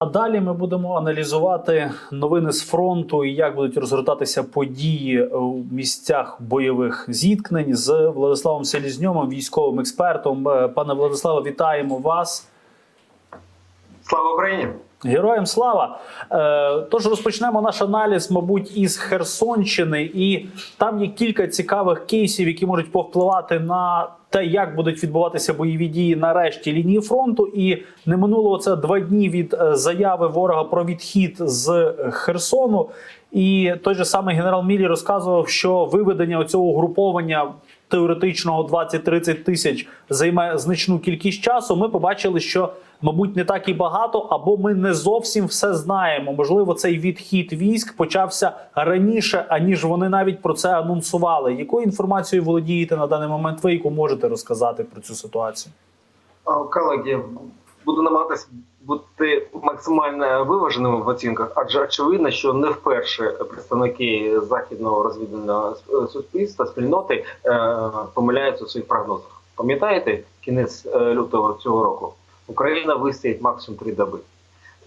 А далі ми будемо аналізувати новини з фронту і як будуть розгортатися події у місцях бойових зіткнень з Владиславом Селізньомом, військовим експертом. Е, Пане Владиславе, вітаємо вас. Слава Україні! Героям слава! Е, Тож розпочнемо наш аналіз, мабуть, із Херсонщини, і там є кілька цікавих кейсів, які можуть повпливати на те, як будуть відбуватися бойові дії на решті лінії фронту. І не минуло це два дні від е, заяви ворога про відхід з Херсону. І той же самий генерал Мілі розказував, що виведення цього угруповання теоретичного 20-30 тисяч займе значну кількість часу. Ми побачили, що мабуть не так і багато, або ми не зовсім все знаємо. Можливо, цей відхід військ почався раніше, аніж вони навіть про це анонсували. Якою інформацією володієте на даний момент? Ви яку можете розказати про цю ситуацію? Колеги, буду намагатися бути максимально виваженими в оцінках, адже очевидно, що не вперше представники західного розвідувального суспільства спільноти е, помиляються у своїх прогнозах. Пам'ятаєте, кінець е, лютого цього року Україна вистоїть максимум три доби.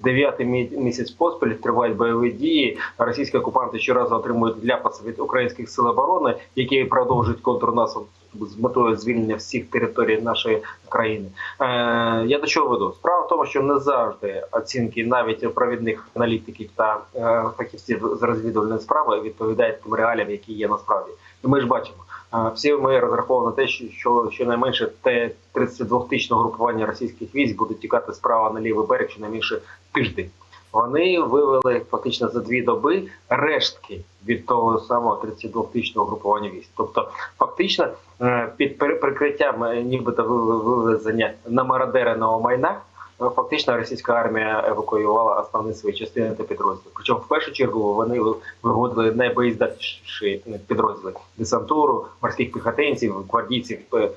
Дев'ятий місяць поспіль тривають бойові дії. Російські окупанти щоразу отримують ляпаси від українських сил оборони, які продовжують контрнаступ з метою звільнення всіх територій нашої країни. Е, я до чого веду? Справа в тому, що не завжди оцінки навіть провідних аналітиків та е, фахівців з розвідувальної справи відповідають тим реаліям, які є насправді. І ми ж бачимо. Всі ми розраховували на те, що- що щонайменше те 32 тисячного групування російських військ буде тікати справа на лівий берег щонайменше тиждень. Вони вивели фактично за дві доби рештки від того самого 32 тисячного групування військ. Тобто, фактично, е, під прикриттям нібито ви- вивезення намародереного майна. Е, Фактично російська армія евакуювала основні свої частини та підрозділи. Причому в першу чергу вони ви- виводили найбоєздатніші підрозділи десантуру, морських піхотинців, гвардійців, е,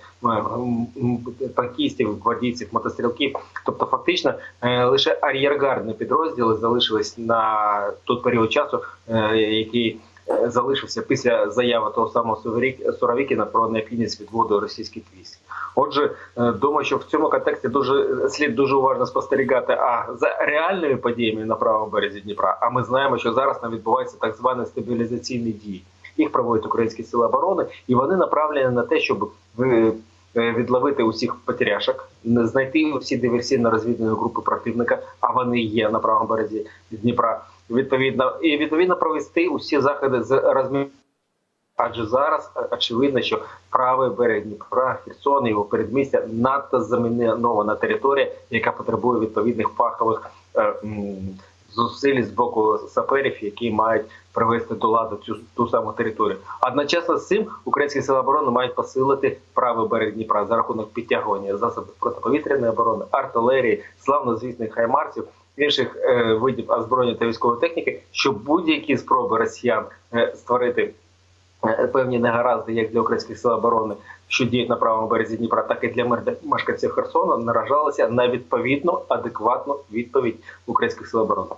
танкістів, гвардійців, мотострілків. Тобто, фактично, е, лише ар'єргардні підрозділи залишились на той період часу, е, який залишився після заяви того самого Суровік- Суровікіна про необхідність відводу російських військ. Отже, е, думаю, що в цьому контексті дуже слід дуже уважно спостерігати а за реальними подіями на правому березі Дніпра. А ми знаємо, що зараз там відбуваються так звані стабілізаційні дії. Їх проводять українські сили оборони, і вони направлені на те, щоб е, відловити усіх потеряшок, знайти усі диверсійно-розвідувальні групи противника, а вони є на правому березі Дніпра. Відповідно, і відповідно провести усі заходи з розмін. Адже зараз е, очевидно, що правий берег Дніпра, Херсон, його передмістя надто замінована територія, яка потребує відповідних фахових е, зусиль з боку саперів, які мають привести до ладу цю ту саму територію. Одночасно з цим українські сили оборони мають посилити правий берег Дніпра за рахунок підтягування засобів протиповітряної оборони, артилерії, славнозвісних хаймарсів. Інших е, видів озброєння та військової техніки, щоб будь-які спроби росіян е, створити певні негаразди як для українських сил оборони, що діють на правому березі Дніпра, так і для мешканців Херсона, наражалися на відповідну адекватну відповідь українських сил оборони.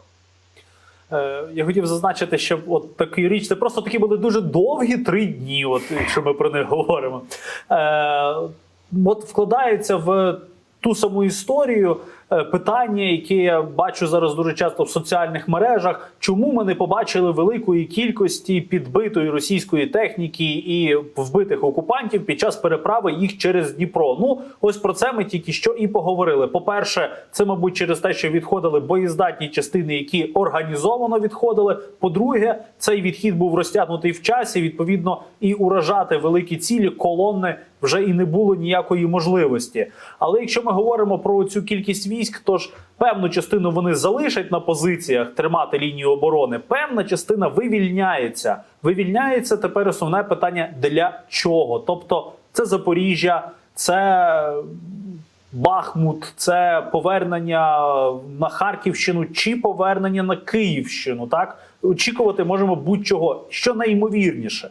Е, Я хотів зазначити, що от такі річ, це просто такі були дуже довгі три дні, от якщо ми про них говоримо. Е, от вкладається в ту саму історію е, питання, яке я бачу зараз дуже часто в соціальних мережах. Чому ми не побачили великої кількості підбитої російської техніки і вбитих окупантів під час переправи їх через Дніпро? Ну ось про це ми тільки що і поговорили. По-перше, це мабуть через те, що відходили боєздатні частини, які організовано відходили. По-друге, цей відхід був розтягнутий в часі. Відповідно, і уражати великі цілі колони вже і не було ніякої можливості. Але якщо ми говоримо про цю кількість військ, то ж певну частину вони залишать на позиціях тримати лінію оборони. Певна частина вивільняється. Вивільняється тепер основне питання для чого? Тобто, це Запоріжжя, це Бахмут, це повернення на Харківщину чи повернення на Київщину. Так очікувати можемо будь-чого, що найімовірніше.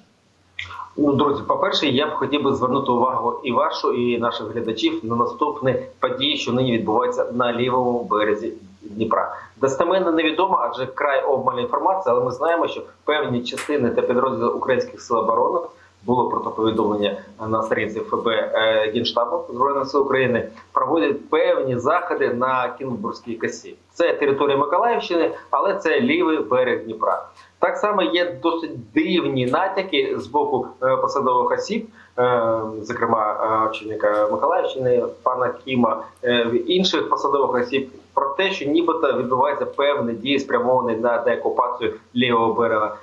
Ну, друзі, по-перше, я б хотів би звернути увагу і вашу, і наших глядачів на наступні події, що нині відбуваються на лівому березі Дніпра. Достеменно невідомо, адже край обмаль інформації, але ми знаємо, що певні частини та підрозділи українських сил оборони було протиповідомлення на сторінці ФБ е, Генштабу Збройних сил України, проводять певні заходи на Кінгбурзькій косі. Це територія Миколаївщини, але це лівий берег Дніпра. Так само є досить дивні натяки з боку е, посадових осіб, е, зокрема е, очільника Миколаївщини, пана Кіма, інших посадових осіб, про те, що нібито відбувається певні дії, спрямовані на деокупацію лівого берега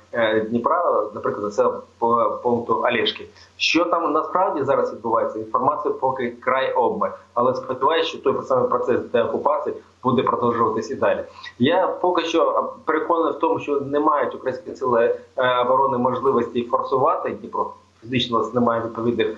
Дніпра, наприклад, населеного по- пункту Олешки. Що там насправді зараз відбувається? Інформація поки край обмаль. Але сподіваюся, що той самий процес деокупації буде продовжуватись і далі. Я поки що переконаний в тому, що не мають українські сили е, оборони можливості форсувати Дніпро. Фізично нас немає відповідних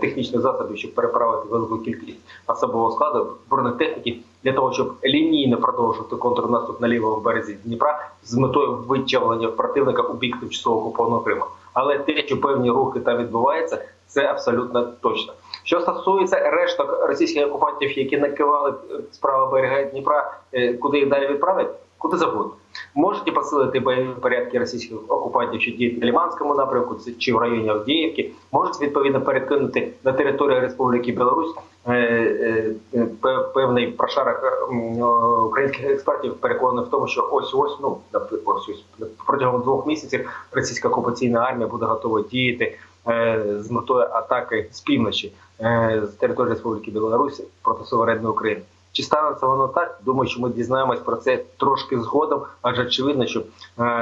технічних засобів, щоб переправити велику кількість особового складу бронетехніки для того, щоб лінійно продовжувати контрнаступ на лівому березі Дніпра з метою вичавлення противника у бік тимчасово окупованого Криму. Але те, що певні рухи там відбуваються, це абсолютно точно. Що стосується решток російських окупантів, які накивали справа берега Дніпра, е, куди їх далі відправлять, куди завгодно. Можете посилити бойові порядки російських окупантів, що діють на Ліманському напрямку чи в районі Авдіївки, можуть відповідно перекинути на територію Республіки Білорусь е, е, е, пе- певний прошарок українських експертів переконаний в тому, що ось ось ну ось ось протягом двох місяців російська окупаційна армія буде готова діяти з метою атаки з півночі з території Республіки Білорусь проти суверенної України. Чи станеться воно так? Думаю, що ми дізнаємось про це трошки згодом, адже очевидно, що е,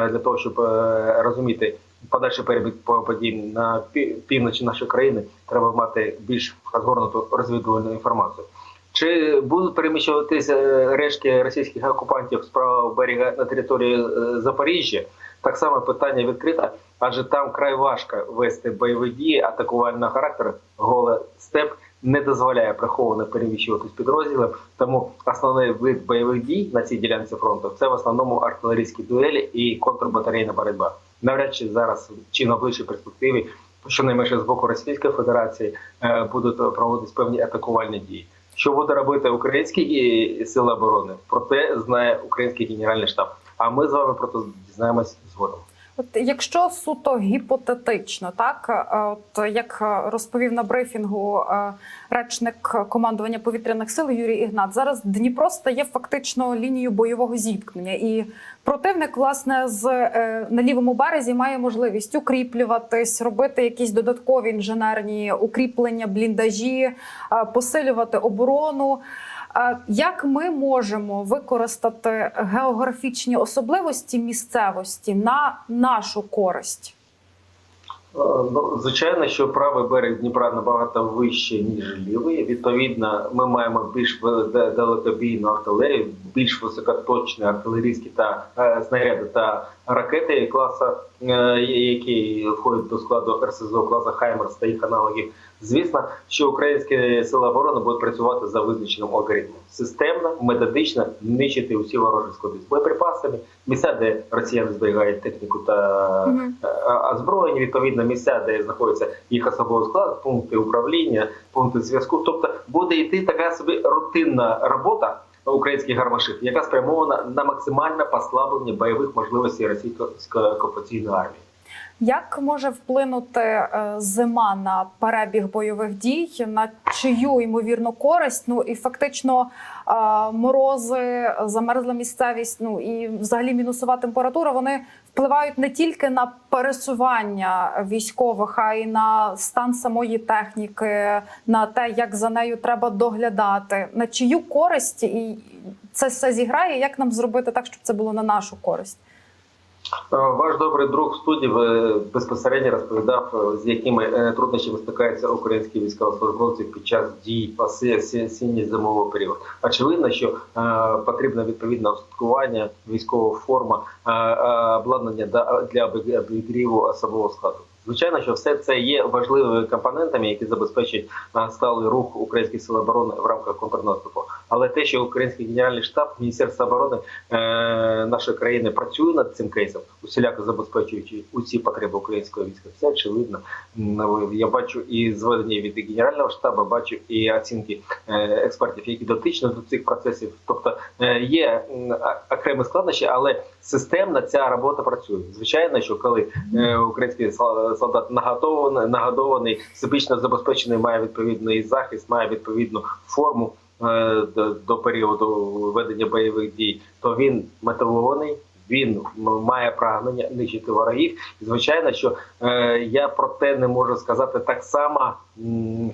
для того, щоб е, розуміти подальший перебіг по- подій на пі- півночі нашої країни, треба мати більш розгорнуту розвідувальну інформацію. Чи будуть переміщуватися е, рештки російських окупантів з правого берега на територію е, Запоріжжя? Так само питання відкрите, адже там край важко вести бойові дії атакувального характеру. Голе степ не дозволяє приховано переміщуватись підрозділам. Тому основний вид бойових дій на цій ділянці фронту це в основному артилерійські дуелі і контрбатарейна боротьба. Навряд чи зараз чи на ближчій перспективі, щонайменше з боку Російської Федерації, е, будуть проводитись певні атакувальні дії. Що буде робити українські сили оборони? Про те знає український генеральний штаб. А ми з вами про це дізнаємось згодом. От якщо суто гіпотетично, так е, от як е, розповів на брифінгу е, речник командування повітряних сил Юрій Ігнат, зараз Дніпро стає фактично лінією бойового зіткнення, і противник, власне, з на лівому березі має можливість укріплюватись, робити якісь додаткові інженерні укріплення, бліндажі, посилювати оборону. Як ми можемо використати географічні особливості місцевості на нашу користь? Е, Ну, звичайно, що правий берег Дніпра набагато вище, ніж лівий. Відповідно, ми маємо більш далекобійну артилерію, більш високоточні артилерійські та е, снаряди та ракети класу, е, які входять до складу РСЗО класу Хаймерс та їх аналогів. Звісно, що українські сили оборони будуть працювати за визначеним алгоритмом системно, методично нищити усі ворожі склади з боєприпасами, місця, де росіяни зберігають техніку та Е, озброєння, відповідно місця, де знаходиться їх особовий склад, пункти управління, пункти зв'язку. Тобто буде йти така собі рутинна робота українських гармашів, яка спрямована на максимальне послаблення бойових можливостей російської окупаційної армії. Як може вплинути е, зима на перебіг бойових дій, на чию ймовірну користь? Ну і фактично е, морози, замерзла місцевість, ну і взагалі мінусова температура. Вони впливають не тільки на пересування військових, а й на стан самої техніки, на те, як за нею треба доглядати, на чию користь і це все зіграє. Як нам зробити так, щоб це було на нашу користь? Е, Ваш добрий друг в студії безпосередньо розповідав, е, з якими е, труднощами стикаються українські військовослужбовці під час дій осінньо зимового період. Очевидно, що потрібно відповідне устаткування, військова форма, обладнання для обі- обігріву особового складу. Звичайно, що все це є важливими компонентами, які забезпечують сталий рух українських сил оборони в рамках контрнаступу. Але те, що український генеральний штаб Міністерства оборони е, нашої країни працює над цим кейсом, усіляко забезпечуючи усі потреби українського війська, це очевидно. Я бачу і зведення від генерального штабу, бачу і оцінки е, експертів, які дотичні до цих процесів. Тобто е, є окремі складнощі, але системно ця робота працює. Звичайно, що коли е, український сол- солдат наготований, нагодований, всебічно забезпечений, має відповідний захист, має відповідну форму до, до періоду ведення бойових дій, то він мотивований. Він має прагнення нищити ворогів. І, звичайно, що е, я про те не можу сказати так само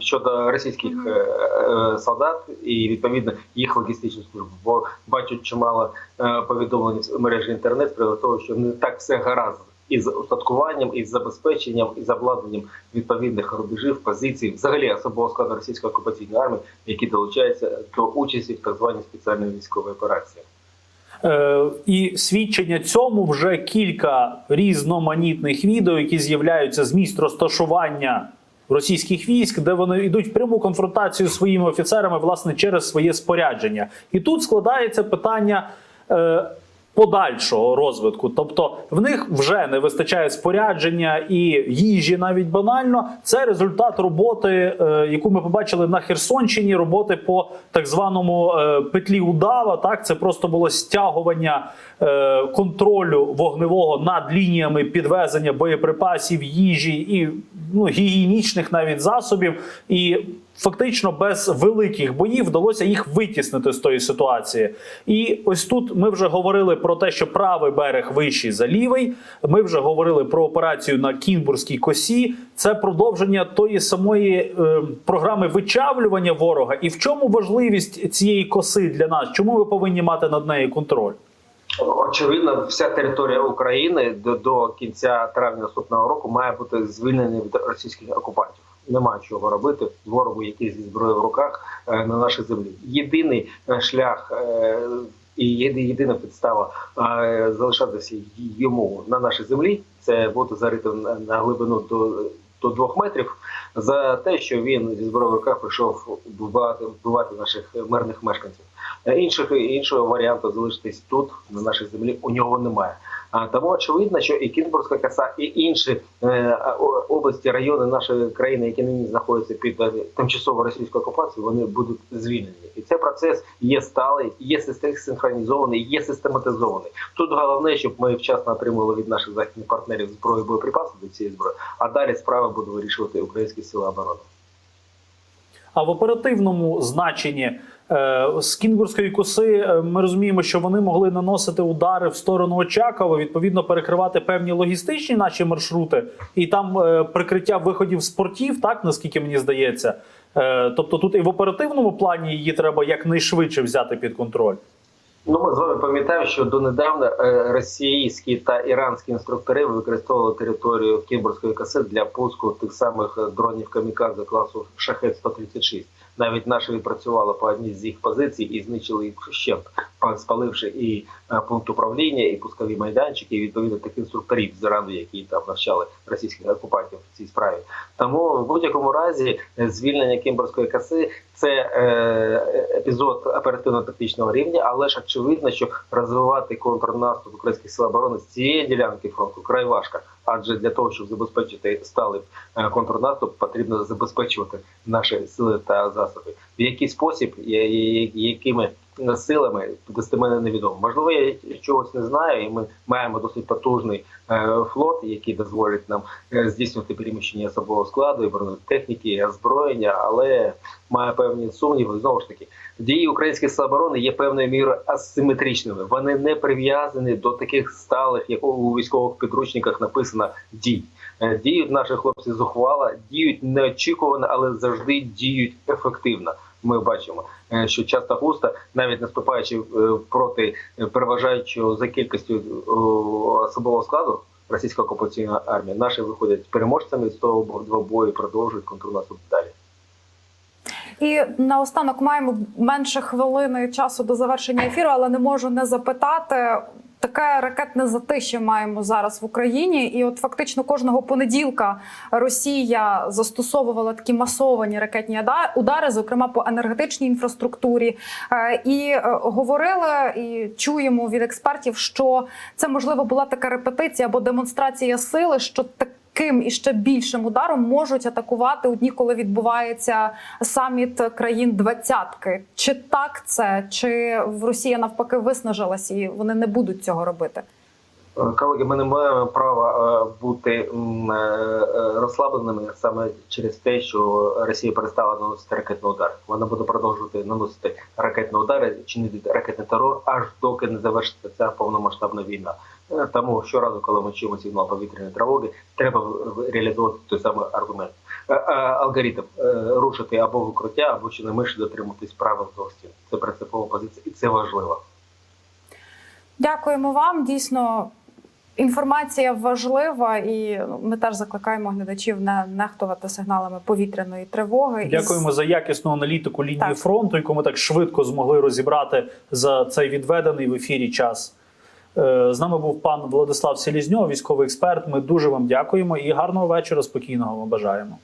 щодо російських е, е, солдат і відповідно їх логістичних служб. Бо бачу чимало е, повідомлень в мережі інтернет з приводу того, що не так все гаразд із устаткуванням, із забезпеченням, із обладнанням відповідних рубежів, позицій, взагалі особового складу російської окупаційної армії, які долучаються до участі в так званій спеціальній військовій операції. Е, і свідчення цьому вже кілька різноманітних відео, які з'являються з місць розташування російських військ, де вони йдуть в пряму конфронтацію з своїми офіцерами, власне, через своє спорядження. І тут складається питання. Подальшого розвитку, тобто в них вже не вистачає спорядження і їжі, навіть банально. Це результат роботи, е, яку ми побачили на Херсонщині. Роботи по так званому е, петлі удава. Так, це просто було стягування е, контролю вогневого над лініями підвезення боєприпасів, їжі і ну, гігієнічних навіть засобів. І фактично без великих боїв вдалося їх витіснити з тої ситуації. І ось тут ми вже говорили про те, що правий берег вищий за лівий. Ми вже говорили про операцію на Кінбурзькій косі. Це продовження тої самої е, програми вичавлювання ворога. І в чому важливість цієї коси для нас? Чому ми повинні мати над нею контроль? Очевидно, вся територія України до, до кінця травня наступного року має бути звільнена від російських окупантів. Нема чого робити ворогу, який зі зброєю в руках е, на нашій землі. Єдиний е, шлях е, і єдина підстава залишатися йому на нашій землі це бути заритим на, глибину до, до двох метрів за те, що він зі зброєю в руках прийшов вбивати, вбивати наших мирних мешканців. Інших іншого варіанту залишитись тут на нашій землі у нього немає. Тому очевидно, що і Кінбурзька коса, і інші е, області, райони нашої країни, які нині знаходяться під е, тимчасовою російською окупацією, вони будуть звільнені. І цей процес є сталий, є синхронізований, є систематизований. Тут головне, щоб ми вчасно отримували від наших західних партнерів зброю боєприпаси до цієї зброї, а далі справи будуть вирішувати українські сили оборони. А в оперативному значенні е, з Кінгурської коси е, ми розуміємо, що вони могли наносити удари в сторону Очакова, відповідно перекривати певні логістичні наші маршрути, і там е, прикриття виходів з портів, так наскільки мені здається. Е, тобто тут і в оперативному плані її треба якнайшвидше взяти під контроль. Ну, ми з вами пам'ятаємо, що донедавна е, російські та іранські інструктори використовували територію Кімбурської коси для пуску тих самих е, дронів камікадзе класу Шахет 136 Навіть наші відпрацювали по одній з їх позицій і знищили їх ще спаливши і е, пункт управління, і пускові майданчики, і відповідно тих інструкторів з Ірану, які там навчали російських окупантів в цій справі. Тому в будь-якому разі е, звільнення Кімбурської коси це е, епізод оперативно-тактичного рівня, але ж очевидно, що розвивати контрнаступ українських сил оборони з цієї ділянки фронту край важко. Адже для того, щоб забезпечити сталий е, контрнаступ, потрібно забезпечувати наші сили та засоби. В який спосіб, якими силами достеменно невідомо. Можливо, я чогось не знаю, і ми маємо досить потужний е, флот, який дозволить нам е, здійснювати переміщення особового складу, і бронетехніки, і озброєння, але має певні сумніви. Знову ж таки, дії українських сил оборони є певною мірою асиметричними. Вони не прив'язані до таких сталих, як у військових підручниках написано дій. Е, Діють наші хлопці зухвало, діють неочікувано, але завжди діють ефективно. Ми бачимо, е, що часто густо, навіть наступаючи е, проти е, переважаючого за кількістю особового складу російської окупаційної армії, наші виходять переможцями з того двобою продовжують контрнаступ далі. І наостанок маємо менше хвилини часу до завершення ефіру, але не можу не запитати. Таке ракетне затище маємо зараз в Україні, і от фактично кожного понеділка Росія застосовувала такі масовані ракетні удари, зокрема по енергетичній інфраструктурі. Е, І е, говорили і чуємо від експертів, що це можливо була така репетиція або демонстрація сили, що так таким і ще більшим ударом можуть атакувати у дні, коли відбувається саміт країн двадцятки. Чи так це, чи в Росія навпаки виснажилась і вони не будуть цього робити? Е, Колеги, ми не маємо права е, бути е, розслабленими саме через те, що Росія перестала наносити ракетні удари. Вона буде продовжувати наносити ракетні удари, чинити ракетний терор, аж доки не завершиться ця повномасштабна війна. Е, Тому щоразу, коли ми чуємо сигнал повітряної тривоги, треба в- реалізовувати той самий аргумент. Е, е, Алгоритм рушити або в укриття, або чи не менше дотримуватись правил стін. Це принципова позиція, і це важливо. Дякуємо вам. Дійсно, інформація важлива, і ну, ми теж закликаємо глядачів не нехтувати сигналами повітряної тривоги. І Дякуємо за якісну аналітику лінії Так. фронту, яку ми так швидко змогли розібрати за цей відведений в ефірі час. Е, З нами був пан Владислав Селізньов, військовий експерт. Ми дуже вам дякуємо і гарного вечора. Спокійного вам бажаємо.